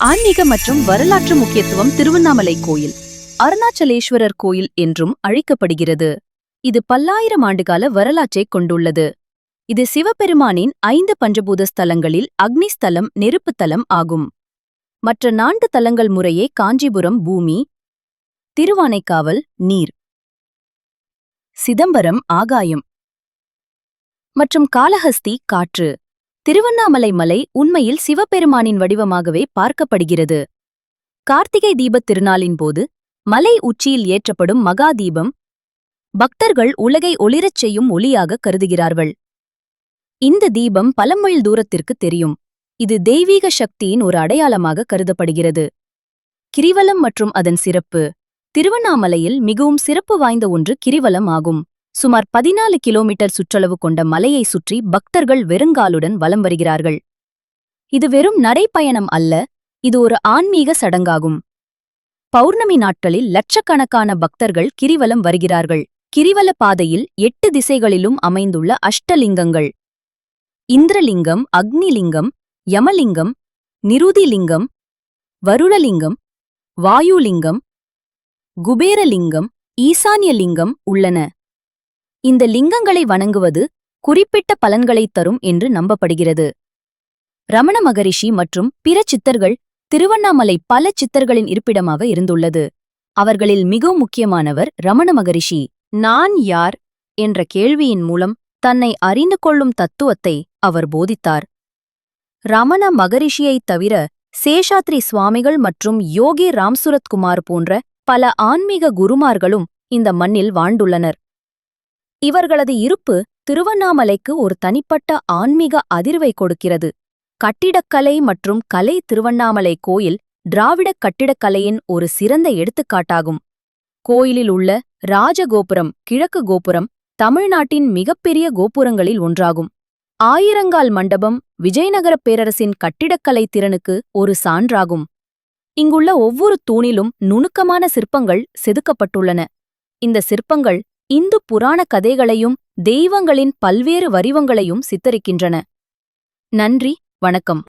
ஆன்மீக மற்றும் வரலாற்று முக்கியத்துவம் திருவண்ணாமலை கோயில் அருணாச்சலேஸ்வரர் கோயில் என்றும் அழைக்கப்படுகிறது. இது பல்லாயிரம் ஆண்டுகால வரலாற்றைக் கொண்டுள்ளது. இது சிவபெருமானின் ஐந்து பஞ்சபூத ஸ்தலங்களில் அக்னி ஸ்தலம் தலம் ஆகும். மற்ற நான்கு தலங்கள் முறையே காஞ்சிபுரம் பூமி திருவானைக்காவல் நீர் சிதம்பரம் ஆகாயம் மற்றும் காளஹஸ்தி காற்று. திருவண்ணாமலை மலை உண்மையில் சிவபெருமானின் வடிவமாகவே பார்க்கப்படுகிறது. கார்த்திகை தீபத் திருநாளின் போது மலை உச்சியில் ஏற்றப்படும் மகா தீபம் பக்தர்கள் உலகை ஒளிரச் செய்யும் ஒளியாக கருதுகிறார்கள். இந்த தீபம் பல மைல் தூரத்திற்கு தெரியும். இது தெய்வீக சக்தியின் ஒரு அடையாளமாக கருதப்படுகிறது. கிரிவலம் மற்றும் அதன் சிறப்பு திருவண்ணாமலையில் மிகவும் சிறப்பு வாய்ந்த ஒன்று கிரிவலம் ஆகும். சுமார் பதினாலு கிலோமீட்டர் சுற்றளவு கொண்ட மலையை சுற்றி பக்தர்கள் வெறுங்காலுடன் வலம் வருகிறார்கள். இது வெறும் நடைப்பயணம் அல்ல இது ஒரு ஆன்மீக சடங்காகும். பௌர்ணமி நாட்களில் லட்சக்கணக்கான பக்தர்கள் கிரிவலம் வருகிறார்கள். கிரிவல பாதையில் எட்டு திசைகளிலும் அமைந்துள்ள அஷ்டலிங்கங்கள். இந்திரலிங்கம் அக்னிலிங்கம் யமலிங்கம் நிருதிலிங்கம் வருடலிங்கம் வாயுலிங்கம் குபேரலிங்கம் ஈசான்யலிங்கம் உள்ளன. இந்த லிங்கங்களை வணங்குவது குறிப்பிட்ட பலன்களைத் தரும் என்று நம்பப்படுகிறது. ரமண மகரிஷி மற்றும் பிற சித்தர்கள் திருவண்ணாமலை பல சித்தர்களின் இருப்பிடமாக இருந்துள்ளது. அவர்களில் மிகவும் முக்கியமானவர் ரமண மகரிஷி. நான் யார்? என்ற கேள்வியின் மூலம் தன்னை அறிந்து கொள்ளும் தத்துவத்தை அவர் போதித்தார். ரமண மகரிஷியைத் தவிர சேஷாத்ரி சுவாமிகள் மற்றும் யோகி ராம்சுரத்குமார் போன்ற பல ஆன்மீக குருமார்களும் இந்த மண்ணில் வாழ்ந்துள்ளனர். இவர்களது இருப்பு திருவண்ணாமலைக்கு ஒரு தனிப்பட்ட ஆன்மீக அதிர்வை கொடுக்கிறது. கட்டிடக்கலை மற்றும் கலை திருவண்ணாமலை கோயில் திராவிடக் கட்டிடக்கலையின் ஒரு சிறந்த எடுத்துக்காட்டாகும். கோயிலில் உள்ள ராஜகோபுரம் கிழக்கு கோபுரம் தமிழ்நாட்டின் மிகப்பெரிய கோபுரங்களில் ஒன்றாகும். ஆயிரங்கால் மண்டபம் விஜயநகரப் பேரரசின் கட்டிடக்கலை திறனுக்கு ஒரு சான்றாகும். இங்குள்ள ஒவ்வொரு தூணிலும் நுணுக்கமான சிற்பங்கள் செதுக்கப்பட்டுள்ளன. இந்த சிற்பங்கள் இந்து புராண கதைகளையும் தெய்வங்களின் பல்வேறு வரிவங்களையும் சித்தரிக்கின்றன. நன்றி வணக்கம்.